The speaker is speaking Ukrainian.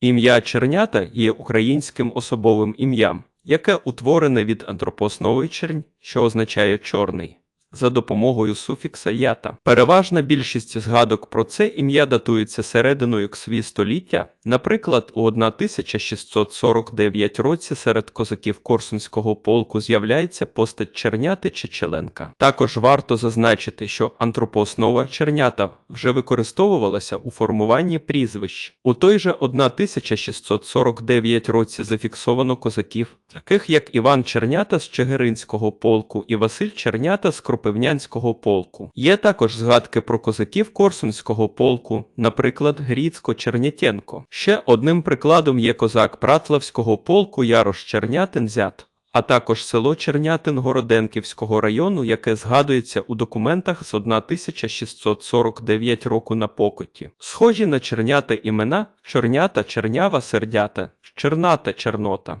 Ім'я Чернята є українським особовим ім'ям, яке утворене від антропоснової чернь, що означає чорний. За допомогою суфікса ята. Переважна більшість згадок про це ім'я датується серединою ксві століття. Наприклад, у 1649 році серед козаків Корсунського полку з'являється постать Черняти Чечеленка. Також варто зазначити, що антропооснова Чернята вже використовувалася у формуванні прізвищ. У той же 1649 році зафіксовано козаків, таких як Іван Чернята з Чигиринського полку і Василь Чернята з Кропивнянського полку. Є також згадки про козаків Корсунського полку, наприклад, Гріцько Чернятенко. Ще одним прикладом є козак Пратлавського полку Ярош Чернятин Зят. А також село Чернятин Городенківського району, яке згадується у документах з 1649 року на Покоті. Схожі на чернята імена Чорнята, Чернява, Сердята, Черната, Чернота.